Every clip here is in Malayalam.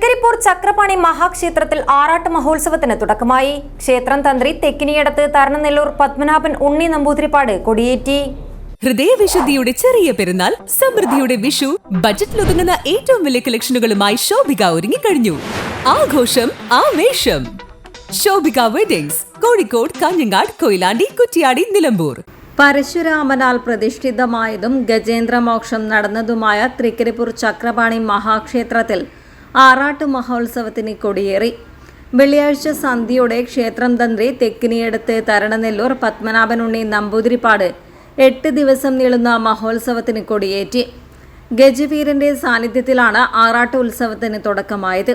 തൃക്കരിപ്പൂർ ചക്രപാണി മഹാക്ഷേത്രത്തിൽ ആറാട്ട് മഹോത്സവത്തിന് തുടക്കമായി. ക്ഷേത്രം തന്ത്രി തെക്കിനിയടത്ത് തരണനെല്ലൂർ പത്മനാഭൻ ഉണ്ണി നമ്പൂതിരിപ്പാട് കൊടിയേറ്റി. ഹൃദയവിശുദ്ധിയുടെ ചെറിയ പെരുന്നാൾ സമൃദ്ധിയുടെ വിഷു ബജറ്റിലൊതുങ്ങുന്ന ഏറ്റവും വലിയ കളക്ഷനുകളുമായി ശോഭിക ഒരുങ്ങിക്കഴിഞ്ഞു. ആഘോഷം ആവേശം. ശോഭിക വെഡിങ്സ് കോഴിക്കോട് കാഞ്ഞങ്ങാട് കൊയിലാണ്ടി കുറ്റിയാടി നിലമ്പൂർ. പരശുരാമനാൽ പ്രതിഷ്ഠിതമായതും ഗജേന്ദ്രമോക്ഷം നടന്നതുമായ തൃക്കരിപ്പൂർ ചക്രപാണി മഹാക്ഷേത്രത്തിൽ ആറാട്ട് മഹോത്സവത്തിന് കൊടിയേറി. വെള്ളിയാഴ്ച സന്ധ്യയോടെ ക്ഷേത്രം തന്ത്രി തെക്കിനിയടുത്ത് തരണനെല്ലൂർ പത്മനാഭനുണ്ണി നമ്പൂതിരിപ്പാട് എട്ട് ദിവസം നീളുന്ന മഹോത്സവത്തിന് കൊടിയേറ്റി. ഗജവീരന്റെ സാന്നിധ്യത്തിലാണ് ആറാട്ട് ഉത്സവത്തിന് തുടക്കമായത്.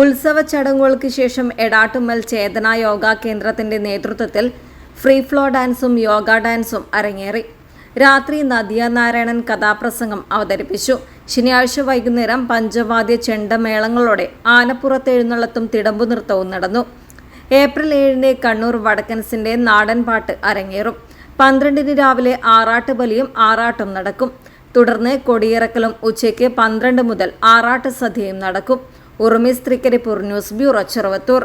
ഉത്സവ ചടങ്ങുകൾക്ക് ശേഷം എടാട്ടുമ്മൽ ചേതന യോഗ കേന്ദ്രത്തിന്റെ നേതൃത്വത്തിൽ ഫ്രീ ഫ്ലോ ഡാൻസും യോഗ ഡാൻസും അരങ്ങേറി. രാത്രി നദിയ നാരായണൻ കഥാപ്രസംഗം അവതരിപ്പിച്ചു. ശനിയാഴ്ച വൈകുന്നേരം പഞ്ചവാദ്യ ചെണ്ടമേളങ്ങളോടെ ആനപ്പുറത്ത് എഴുന്നള്ളത്തും തിടമ്പു നൃത്തവും നടന്നു. ഏപ്രിൽ ഏഴിന് കണ്ണൂർ വടക്കൻസിന്റെ നാടൻ പാട്ട് അരങ്ങേറും. പന്ത്രണ്ടിന് രാവിലെ ആറാട്ട് ബലിയും ആറാട്ടും നടക്കും. തുടർന്ന് കൊടിയിറക്കലും ഉച്ചയ്ക്ക് പന്ത്രണ്ട് മുതൽ ആറാട്ട് സദ്യയും നടക്കും. ഉറുമി സ്ത്രീക്കരിപ്പൂർ ന്യൂസ് ബ്യൂറോ ചെറുവത്തൂർ